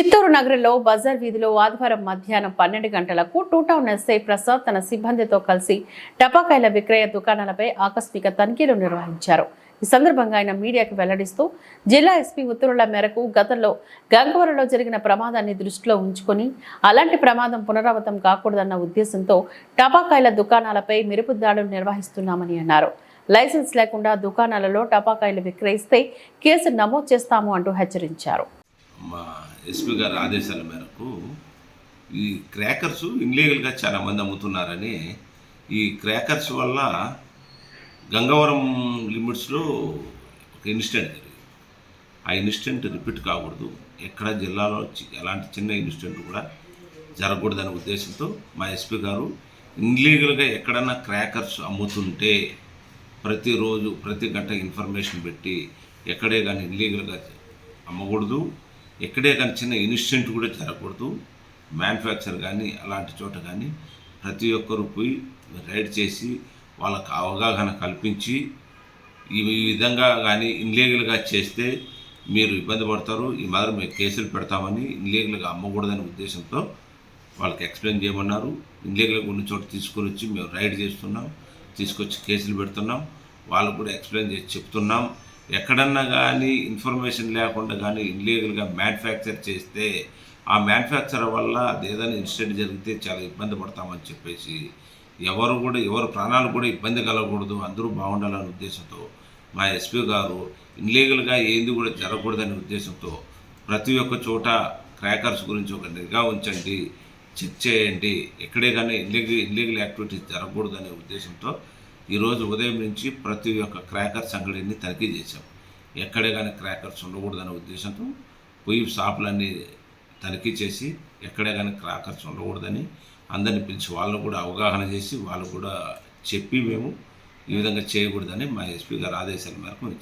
చిత్తూరు నగరంలో బజార్ వీధిలో ఆదివారం మధ్యాహ్నం పన్నెండు గంటలకు టూ టౌన్ ఎస్ఐ ప్రసాద్ తన సిబ్బందితో కలిసి టపాకాయల విక్రయ దుకాణాలపై ఆకస్మిక తనిఖీలు నిర్వహించారు. ఈ సందర్భంగా ఆయన మీడియాకు వెల్లడిస్తూ జిల్లా ఎస్పీ ఉత్తర్వుల మేరకు గతంలో గంగవరంలో జరిగిన ప్రమాదాన్ని దృష్టిలో ఉంచుకొని అలాంటి ప్రమాదం పునరావృతం కాకూడదన్న ఉద్దేశంతో టపాకాయల దుకాణాలపై మెరుపు దాడులు నిర్వహిస్తున్నామని అన్నారు. లైసెన్స్ లేకుండా దుకాణాలలో టపాకాయలు విక్రయిస్తే కేసు నమోదు చేస్తాము అంటూ హెచ్చరించారు. మా ఎస్పీ గారి ఆదేశాల మేరకు ఈ క్రాకర్స్ ఇన్లీగల్గా చాలామంది అమ్ముతున్నారని ఈ క్రాకర్స్ వల్ల గంగవరం లిమిట్స్లో ఒక ఇన్సిడెంట్ జరిగింది. ఆ ఇన్సిడెంట్ రిపీట్ కాకూడదు. ఎక్కడ జిల్లాలో చి- ఎలాంటి చిన్న ఇన్సిడెంట్ కూడా జరగకూడదనే ఉద్దేశంతో మా ఎస్పీ గారు ఇన్లీగల్గా ఎక్కడన్నా క్రాకర్స్ అమ్ముతుంటే ప్రతిరోజు ప్రతి గంట ఇన్ఫర్మేషన్ పెట్టి ఎక్కడే కానీ ఇన్లీగల్గా అమ్మకూడదు. ఎక్కడే కానీ చిన్న ఇన్సిడెంట్ కూడా జరగకూడదు. మ్యానుఫ్యాక్చర్ కానీ అలాంటి చోట కానీ ప్రతి ఒక్కరు పోయి రైడ్ చేసి వాళ్ళకు అవగాహన కల్పించి ఈ విధంగా కానీ ఇన్లీగల్గా చేస్తే మీరు ఇబ్బంది పడతారు. ఈ మాదిరి మేము కేసులు పెడతామని ఇన్లీగల్గా అమ్మకూడదనే ఉద్దేశంతో వాళ్ళకి ఎక్స్ప్లెయిన్ చేయమన్నారు. ఇన్లీగల్గా ఉన్న చోట తీసుకొని వచ్చి మేము రైడ్ చేస్తున్నాం తీసుకొచ్చి కేసులు పెడుతున్నాం. వాళ్ళకు కూడా ఎక్స్ప్లెయిన్ చేసి చెప్తున్నాం. ఎక్కడన్నా కానీ ఇన్ఫర్మేషన్ లేకుండా కానీ ఇన్లీగల్గా మ్యానుఫ్యాక్చర్ చేస్తే ఆ మ్యానుఫ్యాక్చర్ వల్ల అది ఏదైనా ఇన్సిడెంట్ జరిగితే చాలా ఇబ్బంది పడతామని చెప్పేసి ఎవరు కూడా ఎవరు ప్రాణాలు కూడా ఇబ్బంది కలగకూడదు. అందరూ బాగుండాలనే ఉద్దేశంతో మా ఎస్పీ గారు ఇన్లీగల్గా ఏంది కూడా జరగకూడదనే ఉద్దేశంతో ప్రతి ఒక్క చోట క్రాకర్స్ గురించి ఒక నిఘా ఉంచండి చెక్ చేయండి. ఎక్కడే కానీ ఇల్లీగల్ ఇల్లీగల్ యాక్టివిటీస్ జరగకూడదనే ఉద్దేశంతో ఈరోజు ఉదయం నుంచి ప్రతి ఒక్క క్రాకర్స్ అంగడిని తనిఖీ చేశాం. ఎక్కడే కానీ క్రాకర్స్ ఉండకూడదనే ఉద్దేశంతో పోయి షాపులన్నీ తనిఖీ చేసి ఎక్కడే కానీ క్రాకర్స్ ఉండకూడదని అందరిని పిలిచి వాళ్ళను కూడా అవగాహన చేసి వాళ్ళు కూడా చెప్పి మేము ఈ విధంగా చేయకూడదని మా ఎస్పీ గారు ఆదేశాల మేరకు మేము